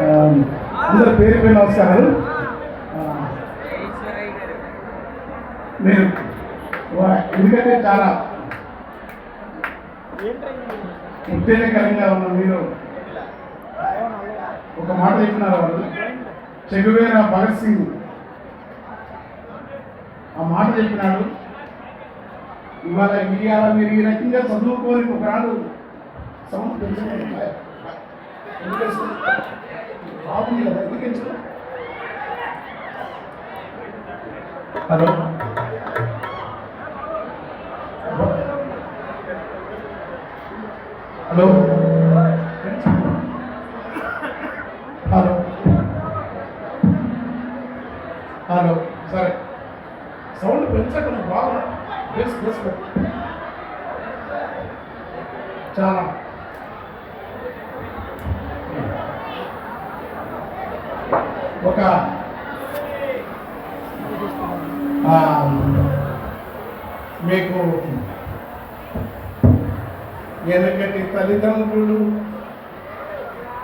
ఆ, అందరి పేరు పేరు నమస్కారాలు. మీరు ఎందుకంటే చాలా ఉత్తేజకరంగా ఉన్న మీరు ఒక మాట చెప్పినారు వాళ్ళు. చెగువేరా భగత్ సింగ్. ఆ మాట చెప్పినాడు. ఇవాళ ఇవాళ మీరు ఈ రకంగా చదువుకొని ఒకనాడు సౌండ్ పెంచండి. బాగుంది కదా హలో? హలో? హలో? హలో? సరే. సౌండ్ పెంచకుండా బాగా ప్లేస్ ప్లేస్ చాలా. ఒక మీకు వెనకటి తల్లిదండ్రులు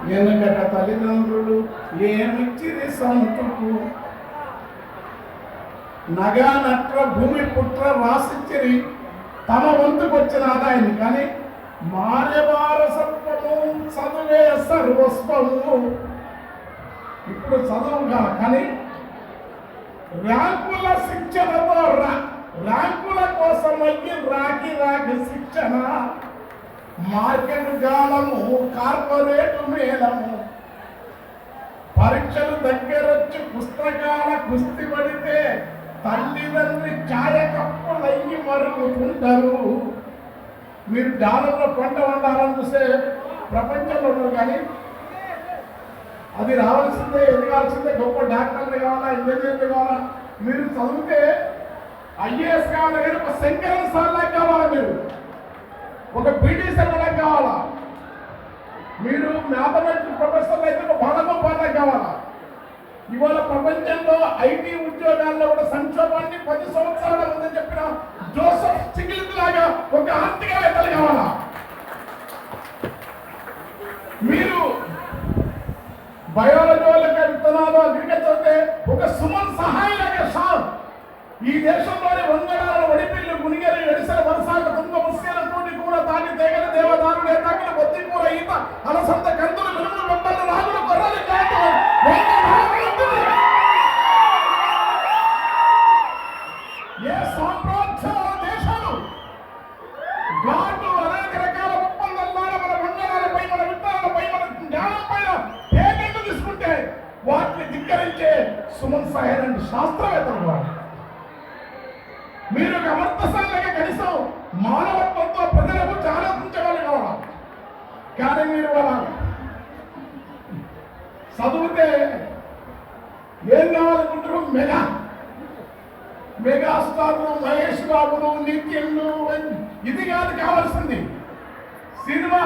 వెనకట తల్లిదండ్రులు ఏమిచ్చిరి సంతుకు నగా నట్ర భూమి పుట్ర రాసిచ్చిరి తమ వంతుకు వచ్చిన ఆదాయాన్ని. కానీ మానవారసత్వము చదువే సర్వస్వము ఇప్పుడు చదువు కాదు కానీ ర్యాంకుల శిక్షణతో రా- ర్యాంకుల కోసం అయ్యి రాకి రాకి శిక్షణ. మార్కెట్ గాలము కార్పొరేట్ మేళము. పరీక్షలు దగ్గరొచ్చి పుస్తకాల కుస్తి పడితే తల్లిదండ్రి ఛాయ కప్పులయ్యి మరుగుతుంటారు. మీరు డాలర్లో పంట వండాలని చూస్తే ప్రపంచంలో ఉన్నారు కానీ అది రావాల్సిందే ఎదగాల్సిందే గొప్ప డాక్టర్లు కావాలా ఇంజనీర్లు కావాలా? మీరు చదివితే ఐఏఎస్ కావాలి కానీ ఒక శంకరన్ సార్లా కావాలా మీరు? ఒక బీటీ సెంటర్లా కావాలా? మీరు మ్యాథమెటిక్స్ ప్రొఫెసర్లు అయితే ఒక బాలగో పాట కావాలా? ఇవాళ ప్రపంచంలో ఐటీ ఉద్యోగాల్లో కూడా సంక్షోభాన్ని పది సంవత్సరాల ముందని చెప్పిన జోసఫ్ విత్తనాలు అగ్రికల్చర్ ఒక సుమన్ సహాయలాగా సార్. ఈ దేశంలోని వంగడాల వడిపిల్లు గునిగలు ఎడిసెల వరసాల తుంగ సుమన్ సాహెబ్ అంటే శాస్త్రవేత్తలు వాడు మీరు ఒక కనీసం మానవత్వంతో ప్రజలకు ఆలోచించగలి కావాలి కానీ మీరు వాళ్ళ చదివితే ఏం కావాలనుకుంటారు మెగా. మెగాస్టార్లు మహేష్ బాబులు నిత్యంలు ఇది కాదు కావాల్సింది. Cinema.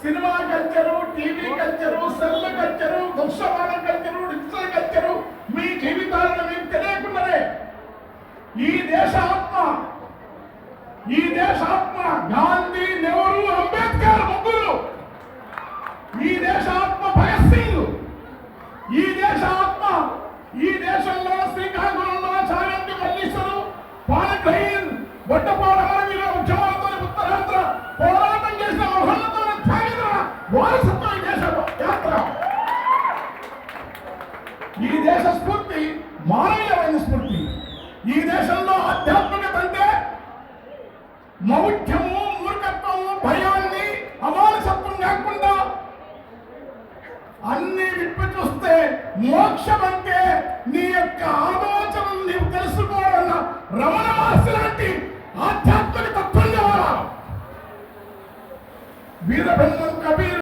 Cinema culture TV culture cell culture దృశ్యమాన కల్చరు డిజిటల్ కల్చరు మీ జీవితాలను మీకు తెలియకుండానే ఈ దేశ ఆత్మ ఈ దేశ ఆత్మ గాంధీ నెహ్రూ అంబేద్కర్ ముగ్గురు. ఈ దేశ ఆత్మ భగత్ సింగ్ ఈ దేశ ఆత్మ ఈ దేశంలో శ్రీకాకుళంలో చాగంటి మల్లీశ్వరు పాలగ్రహీన్ బొట్టపాడ అడవిలో ఉద్యమాలతో ఉత్తరాంధ్ర పోరాటం చేసిన మహోన్నత త్యాగేంద్ర వారసత్వం ఈ దేశ యాత్ర. ఈ దేశ స్ఫూర్తి మౌఢ్యము మూర్ఖత్వము భయాన్ని అమానసత్వం లేకుండా అన్ని విప్పి చూస్తే మోక్షం అంటే నీ యొక్క ఆలోచనలు నీవు తెలుసుకోవాలన్న రమణ మహర్షి లాంటి ఆధ్యాత్మిక తత్వం కావాలా? వీరబ్రహ్మం కబీర్